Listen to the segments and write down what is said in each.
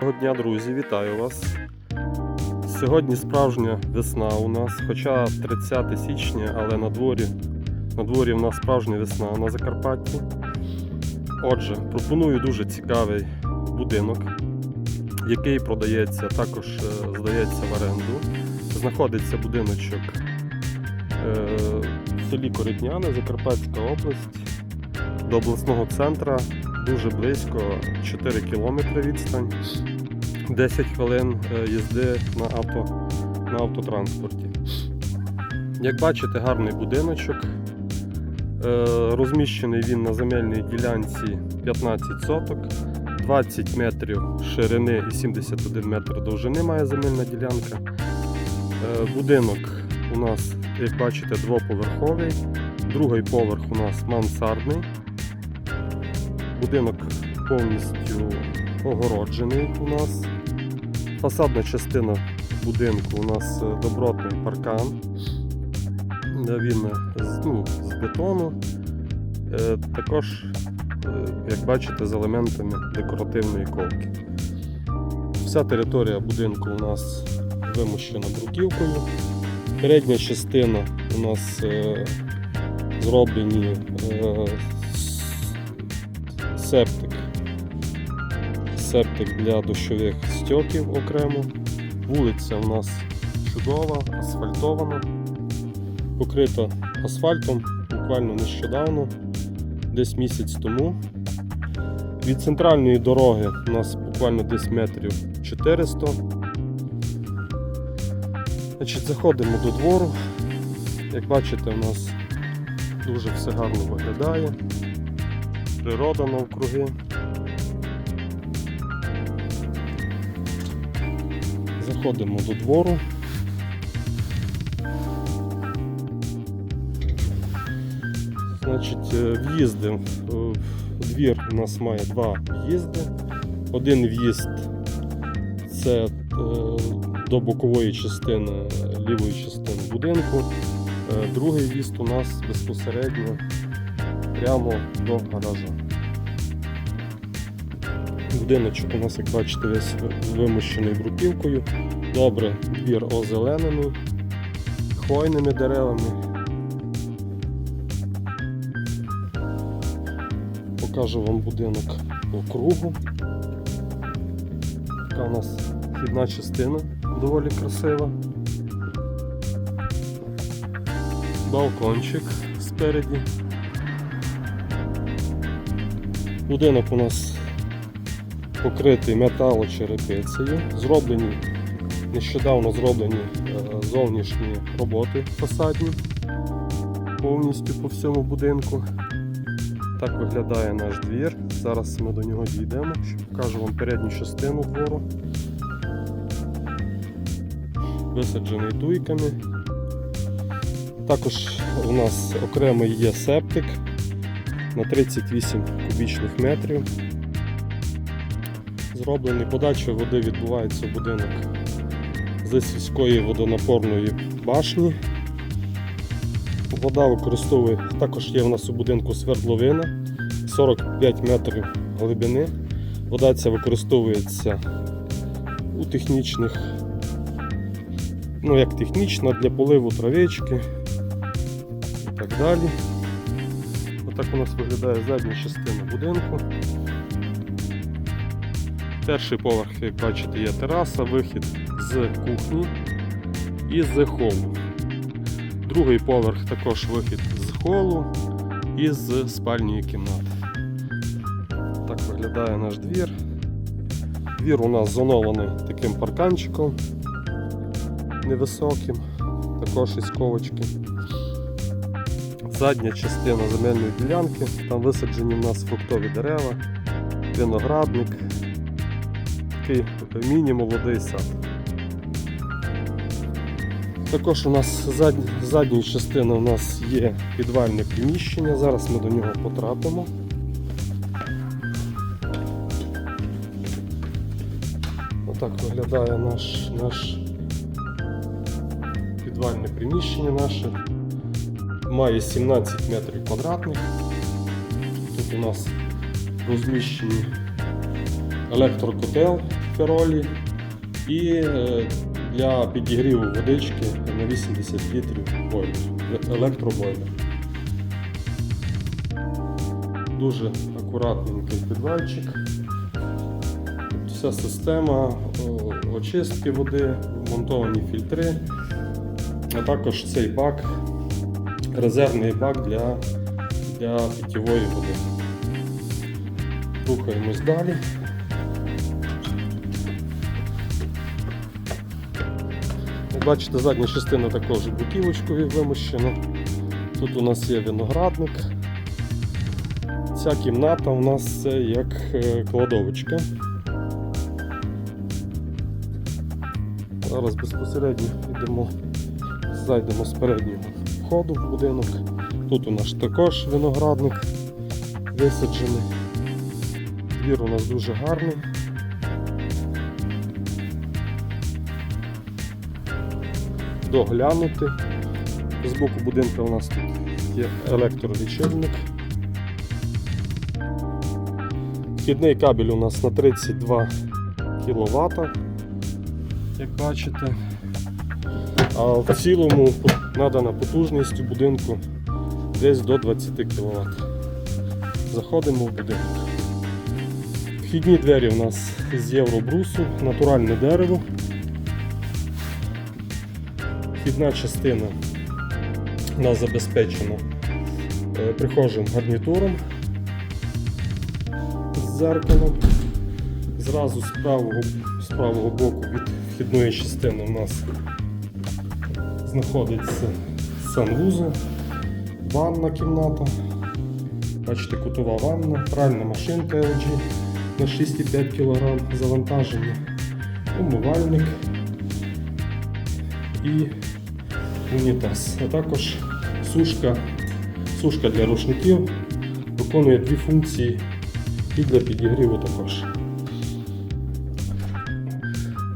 Доброго дня, друзі, вітаю вас. Сьогодні справжня весна у нас, хоча 30 січня, але на дворі, на дворі в нас справжня весна на Закарпатті. Отже, пропоную дуже цікавий будинок, який продається, також е, здається в оренду. Знаходиться будиночок е, в селі Коритняне, Закарпатська область, до обласного центра дуже близько 4 кілометри відстань. 10 хвилин е, їзди на, авто, на автотранспорті. Як бачите, гарний будиночок. Е, Розміщений він на земельній ділянці 15 соток, 20 метрів ширини і 71 метр довжини має земельна ділянка. Е, Будинок у нас, як бачите, двоповерховий, другий поверх у нас мансардний. Будинок повністю огороджений у нас. Фасадна частина будинку у нас е, добротний паркан. Е, Він з, ну, з бетону. Е, Також, як бачите, з елементами декоративної ковки. Вся територія будинку у нас вимощена бруківкою. Передня частина у нас зроблені септик септик для дощових стьоків окремо. Вулиця у нас чудова, асфальтована, покрита асфальтом буквально нещодавно, десь місяць тому. Від центральної дороги у нас буквально десь метрів 400. Значить, Заходимо до двору. Як бачите, у нас дуже все гарно виглядає. Природа навкруги. Заходимо до двору. Значить, е, в'їзди. Е, в Двір у нас має два в'їзди. Один в'їзд це е, до бокової частини лівої частини будинку. Е, Другий в'їзд у нас безпосередньо прямо до гаража. Будиночок у нас, як бачите, весь вимощений бруківкою. Добре, двір озеленений, хвойними деревами. Покажу вам будинок по кругу. Така у нас вхідна частина доволі красива. Балкончик спереді. Будинок у нас покритий металочерепицею. Зроблені, нещодавно зроблені е, зовнішні роботи фасадні повністю по всьому будинку. Так виглядає наш двір. Зараз ми до нього дійдемо, покажу вам передню частину двору. Висаджений туйками. Також у нас окремий є септик на 38 кубічних метрів зроблений. Подача води відбувається в будинок з сільської водонапорної башні. Вода використовує, також є в нас у будинку свердловина 45 метрів глибини. Вода ця використовується у технічних, ну як технічна для поливу травички і так далі. Отак у нас виглядає задня частина будинку. Перший поверх, як бачите, є тераса, вихід з кухні і з холу. Другий поверх також вихід з холу і з спальної кімнати. Так виглядає наш двір. Двір у нас зонований таким парканчиком невисоким, також із ковочки. Задня частина земельної ділянки, там висаджені в нас фруктові дерева, виноградник, такий міні-молодий сад. Також у нас з задні- з задньої частини у нас є підвальне приміщення, зараз ми до нього потрапимо. Отак виглядає наш, наш підвальне приміщення наше. Має 17 метрів квадратних. Тут у нас розміщені електрокотел феролі і е, для підігріву водички на 80 літрів бойлер, електробойлер. Дуже акуратненький підвальчик. Вся система очистки води, вмонтовані фільтри, а також цей бак, резервний бак для, для питьової води. Рухаємось далі. Бачите, задня частина також бутілочкою вимощена. Тут у нас є виноградник. Ця кімната у нас це як е, кладовочка. Зараз безпосередньо йдемо, зайдемо з переднього входу в будинок. Тут у нас також виноградник висаджений. Двір у нас дуже гарний. Доглянути. З боку будинку у нас тут є електролічильник. Вхідний кабель у нас на 32 кВт, як бачите. А в цілому надана потужність у будинку десь до 20 кВт. Заходимо в будинок. Вхідні двері у нас з євробрусу, натуральне дерево. Вхідна частина у нас забезпечена е, прихожим гарнітуром з зеркалом. Зразу з правого, з правого боку від вхідної частини у нас знаходиться санвузол, ванна кімната. Бачите, кутова ванна, пральна машинка LG на 6,5 кг завантаження, умивальник і унітаз. А також сушка, сушка для рушників виконує дві функції і для підігріву також.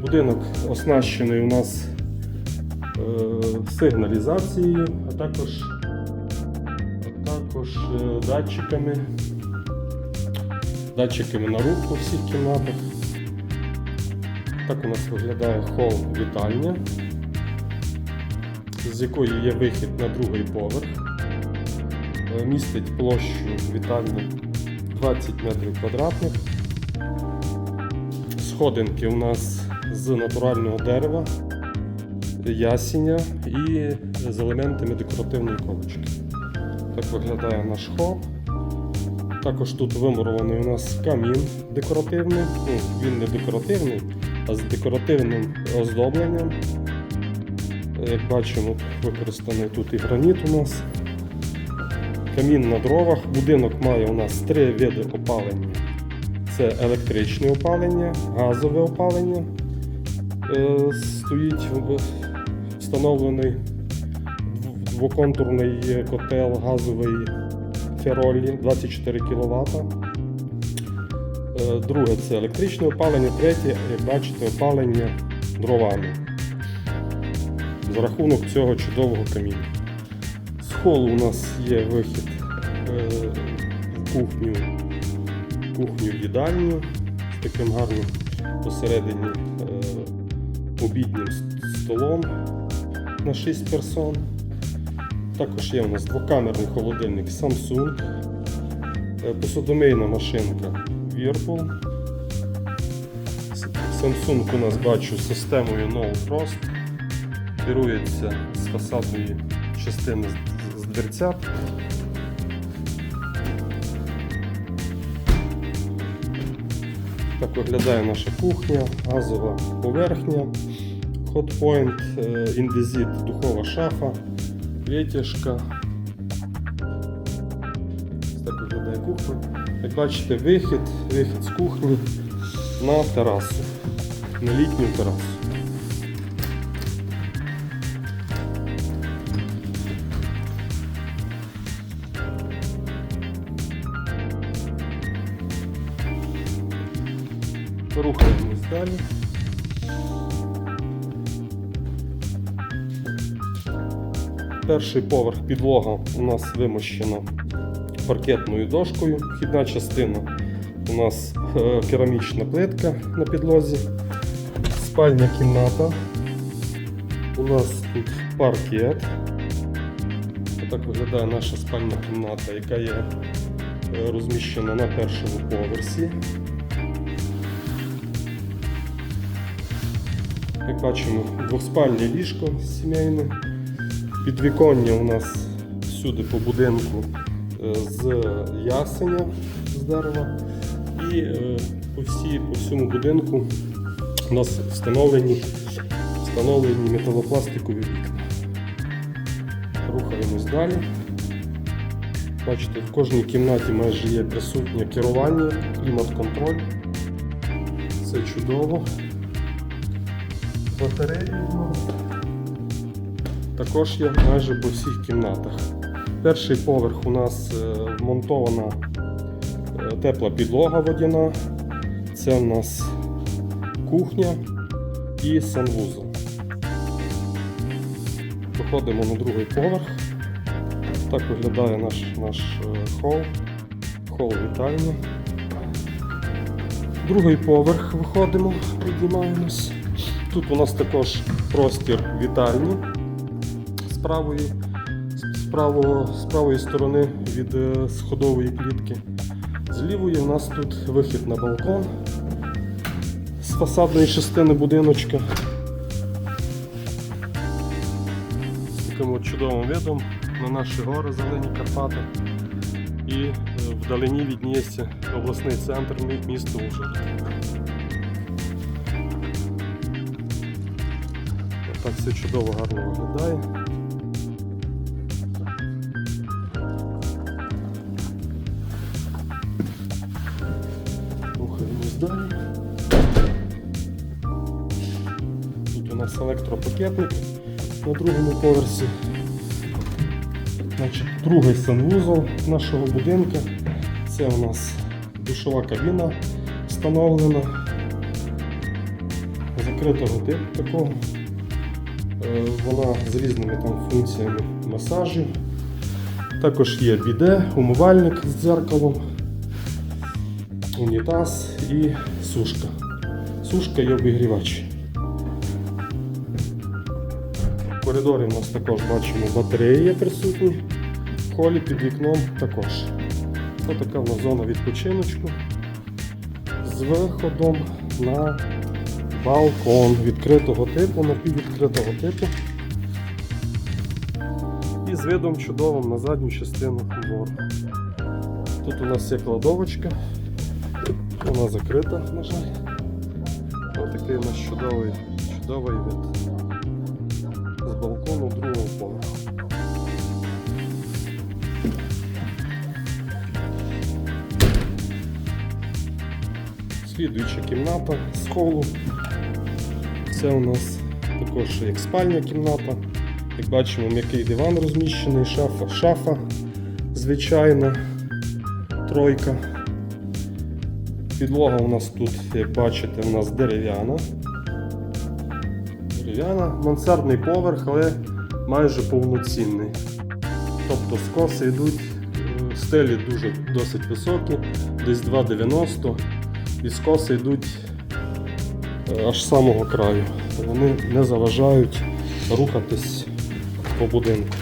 Будинок оснащений у нас сигналізацією, а також, а також е, датчиками, датчиками на рух у всіх кімнатах. Так у нас виглядає хол вітальня, з якої є вихід на другий поверх. Е, Містить площу вітальні 20 метрів квадратних. Сходинки у нас з натурального дерева, ясеня і з елементами декоративної колочки. Так виглядає наш хол. Також тут вимурований у нас камін декоративний. Ну, він не декоративний, а з декоративним оздобленням. Як бачимо, використаний тут і граніт у нас. Камін на дровах. Будинок має у нас три види опалення. Це електричне опалення, газове опалення. Е, Стоїть встановлений двоконтурний котел газовий Феролі 24 кВт. Друге це електричне опалення, третє, як бачите, опалення дровами. За рахунок цього чудового каміння. З холу у нас є вихід е, в кухню, кухню їдальню з таким гарним посередині е, обіднім столом на 6 персон. Також є у нас двокамерний холодильник Samsung, е, посудомийна машинка Whirlpool. Samsung у нас бачу з системою No Frost. Керується з фасадної частини з дверцят. Так виглядає наша кухня, газова поверхня, хотпойнт, індезит, духова шафа, витяжка. Ось Так виглядає кухня. Як бачите, вихід, вихід з кухні на терасу, на літню терасу. Рухаємось далі. Перший поверх підлога у нас вимощена паркетною дошкою. Вхідна частина у нас е, керамічна плитка на підлозі, спальня кімната. У нас тут паркет. Отак виглядає наша спальня кімната, яка є е, розміщена на першому поверсі. Як бачимо, двохспальне ліжко сімейне. Підвіконня у нас всюди по будинку е, з ясеня з дерева. І е, по, всій, по всьому будинку у нас встановлені, встановлені металопластикові вікна. Рухаємось далі. Бачите, в кожній кімнаті майже є присутнє керування, клімат-контроль. Це чудово. Батареї також є майже по всіх кімнатах. Перший поверх у нас е, вмонтована е, тепла підлога водяна. Це у нас кухня і санвузол. Проходимо на другий поверх. Так виглядає наш, наш е, хол, хол вітальня. Другий поверх виходимо, піднімаємось. Тут у нас також простір вітальні правої, з правого, з правої сторони від е, сходової клітки. З лівої у нас тут вихід на балкон з фасадної частини будиночка. З таким чудовим видом на наші гори зелені Карпати. І е, вдалині відніється обласний центр міста Ужгород. Так все чудово гарно виглядає. Електропакетник на другому поверсі. Значить, другий санвузол нашого будинку. Це у нас душова кабіна встановлена. Закритого типу такого. Е, Вона з різними там функціями масажів. Також є біде, умивальник з дзеркалом, унітаз і сушка. Сушка і обігрівач. Коридорі у нас також бачимо батареї є присутні. В холі під вікном також. Ось така в нас зона відпочиночку з виходом на балкон відкритого типу, напіввідкритого типу. І з видом чудовим на задню частину двору. Тут у нас є кладовочка, вона закрита, на жаль. Ось такий у нас чудовий, чудовий вид Слідуюча кімната з холу. Це у нас також як спальня кімната. Як бачимо, м'який диван розміщений, шафа, шафа звичайна, тройка. Підлога у нас тут, як бачите, у нас дерев'яна. Дерев'яна, мансардний поверх, але майже повноцінний. Тобто скоси йдуть, е, стелі дуже досить високі, десь 2,90 і скоси йдуть е, аж з самого краю. Вони не заважають рухатись по будинку.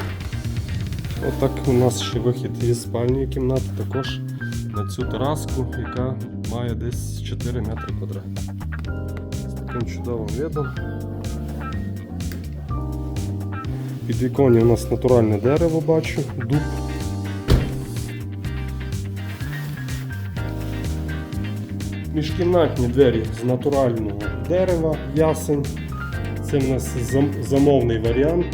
Отак у нас ще вихід із спальної кімнати також на цю тераску, яка має десь 4 метри квадратні. З таким чудовим видом. Підвіконня у нас натуральне дерево бачу, дуб. Міжкімнатні двері з натурального дерева, ясень. Це в нас замовний варіант.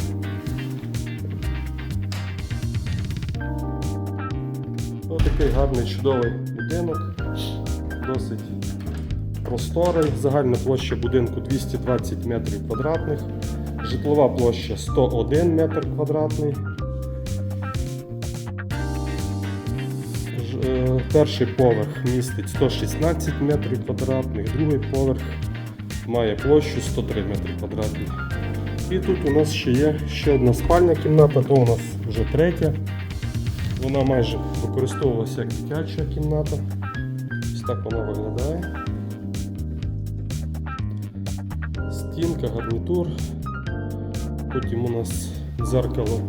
Ось такий гарний чудовий будинок, досить просторий. Загальна площа будинку 220 метрів квадратних, житлова площа 101 метр квадратний. Перший поверх містить 116 метрів квадратних, другий поверх має площу 103 метри квадратні. І тут у нас ще є ще одна спальня кімната, то у нас вже третя. Вона майже використовувалася як дитяча кімната. Ось так вона виглядає. Стінка, гарнітур. Потім у нас дзеркало.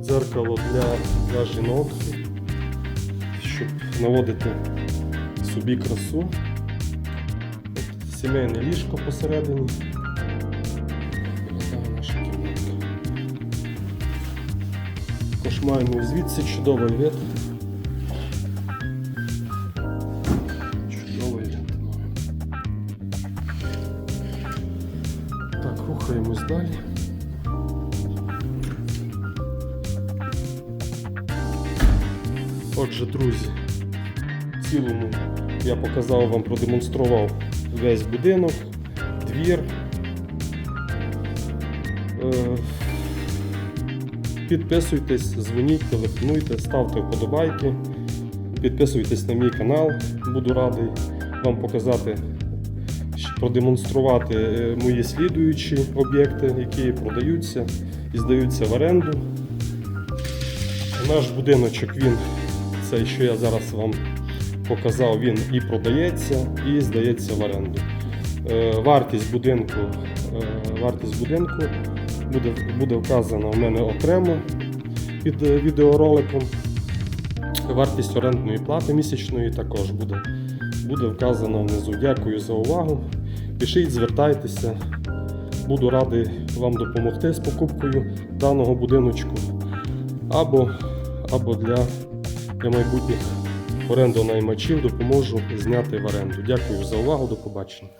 Дзеркало для, для жінок, наводити собі красу. Сімейне ліжко посередині. Кошмарний. Звідси чудовий вид. Я показав вам, продемонстрував весь будинок, двір. Е, Підписуйтесь, дзвоніть, телефонуйте, ставте вподобайки, підписуйтесь на мій канал, буду радий вам показати, продемонструвати е, мої слідуючі об'єкти, які продаються і здаються в оренду. Наш будиночок, він, цей, що я зараз вам показав, він і продається, і здається в оренду. Е, Вартість будинку, е, вартість будинку буде, буде вказана у мене окремо під е, відеороликом. Вартість орендної плати місячної також буде, буде вказана внизу. Дякую за увагу. Пишіть, звертайтеся. Буду радий вам допомогти з покупкою даного будиночку або, або для, для майбутніх орендонаймачів допоможу зняти в оренду. Дякую за увагу, до побачення.